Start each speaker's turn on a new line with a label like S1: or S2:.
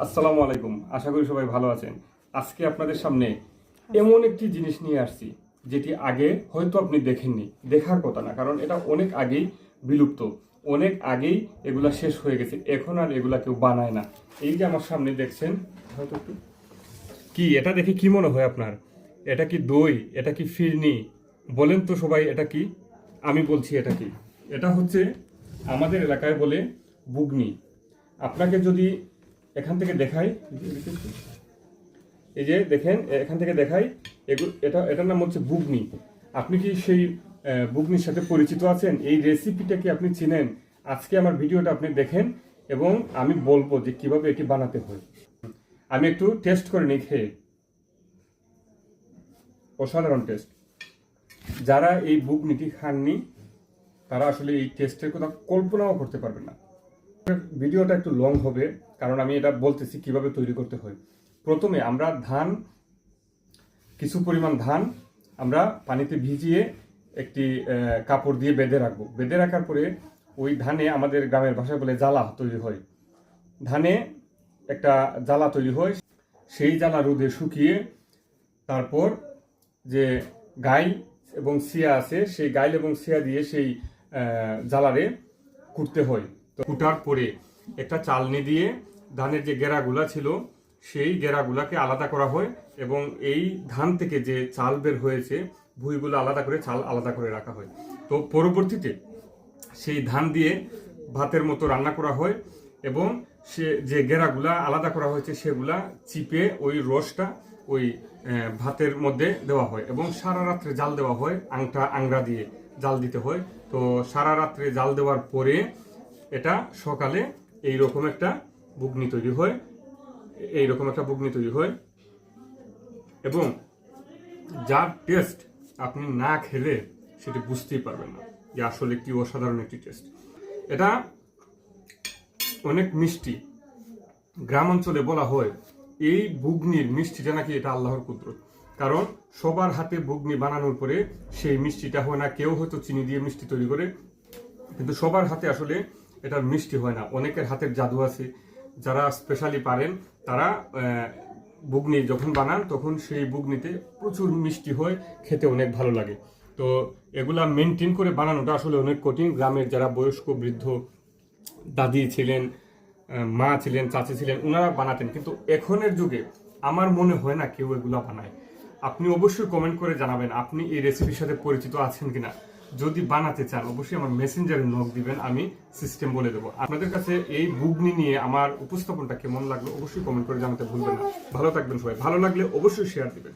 S1: আসসালামু আলাইকুম। আশা করি সবাই ভালো আছেন। আজকে আপনাদের সামনে এমন একটি জিনিস নিয়ে আসছি, যেটি আগে হয়তো আপনি দেখেননি। দেখার কথা না, কারণ এটা অনেক আগেই বিলুপ্ত। অনেক আগেই এগুলা শেষ হয়ে গেছে। এখন আর এগুলা কেউ বানায় না। এই যে আমার সামনে দেখছেন, হয়তো একটু কি, এটা দেখে কি মনে হয় আপনার? এটা কি দই? এটা কি ফিরনি? বলেন তো সবাই, এটা কি? আমি বলছি এটা কি? এটা হচ্ছে আমাদের এলাকায় বলে বুগনি। আপনাকে যদি এখান থেকে দেখাই। এই যে দেখেন, এখান থেকে দেখাই। এটা, এটার নাম হচ্ছে বুগনি। আপনি কি সেই বুগনির সাথে পরিচিত আছেন? এই রেসিপিটা কি আপনি চিনেন? আজকে আমার ভিডিওটা আপনি দেখেন এবং আমি বলব যে কীভাবে এটি বানাতে হয়। আমি একটু টেস্ট করে নিই খেয়ে। অসাধারণ টেস্ট যারা এই বুগনিটি খাননি, তারা আসলে এই টেস্টের কথা কল্পনাও করতে পারবে না। ভিডিওটা একটু লং হবে, কারণ আমি এটা বলতেছি কীভাবে তৈরি করতে হয়। প্রথমে আমরা ধান, কিছু পরিমাণ ধান আমরা পানিতে ভিজিয়ে একটি কাপড় দিয়ে বেঁধে রাখব। বেঁধে রাখার পরে ওই ধানে আমাদের গ্রামের ভাষায় বলে জ্বালা তৈরি হয়। ধানে একটা জ্বালা তৈরি হয়, সেই জ্বালা রোদে শুকিয়ে তারপর যে গাই এবং সিয়া আছে, সেই গাইল এবং সিয়া দিয়ে সেই জ্বালারে কুটতে হয়। কুটার পরে একটা চালনি দিয়ে ধানের যে গেরাগুলা ছিল, সেই গেরাগুলাকে আলাদা করা হয় এবং এই ধান থেকে যে চাল বের হয়েছে, ভুঁইগুলো আলাদা করে চাল আলাদা করে রাখা হয়। তো পরবর্তীতে সেই ধান দিয়ে ভাতের মতো রান্না করা হয় এবং সে যে গেরাগুলা আলাদা করা হয়েছে, সেগুলা চিপে ওই রসটা ওই ভাতের মধ্যে দেওয়া হয় এবং সারা রাত্রে জাল দেওয়া হয়, আংটা, আংরা দিয়ে জাল দিতে হয়। তো সারা রাত্রে জাল দেওয়ার পরে এটা সকালে এই রকম একটা বুগনি তৈরি হয় এই রকম একটা বুগনি তৈরি হয়। এবং যার টেস্ট আপনি না খেলে সেটি বুঝতেই পারবেন না যে আসলে কি অসাধারণ একটি টেস্ট। এটা অনেক মিষ্টি। গ্রাম অঞ্চলে বলা হয়, এই বুগনির মিষ্টিটা নাকি এটা আল্লাহর কুদরত। কারণ সবার হাতে বুগনি বানানোর পরে সেই মিষ্টিটা হয় না, কেউ হয়তো চিনি দিয়ে মিষ্টি তৈরি করে, কিন্তু সবার হাতে আসলে এটার মিষ্টি হয় না। অনেকের হাতের জাদু আছে। যারা স্পেশালি পারেন, তারা বুগনি যখন বানান, তখন সেই বুগনিতে প্রচুর মিষ্টি হয়। খেতে অনেক ভালো লাগে। তো এগুলা মেনটেন করে বানানোটা আসলে অনেক কঠিন। গ্রামের যারা বয়স্ক, বৃদ্ধ দাদি ছিলেন মা ছিলেন, চাচি ছিলেন ওনারা বানাতেন। কিন্তু এখনের যুগে আমার মনে হয় না কেউ এগুলা বানায়। আপনি অবশ্যই কমেন্ট করে জানাবেন, আপনি এই রেসিপির সাথে পরিচিত আছেন কিনা? যদি বানাতে চান, অবশ্যই আমার মেসেঞ্জারে নক দিবেন, আমি সিস্টেম বলে দেবো। আপনাদের কাছে এই বুগনি নিয়ে আমার উপস্থাপনটা কেমন লাগল, অবশ্যই কমেন্ট করে জানাতে ভুলবেন না। ভালো থাকবেন সবাই। ভালো লাগলে অবশ্যই শেয়ার দিবেন।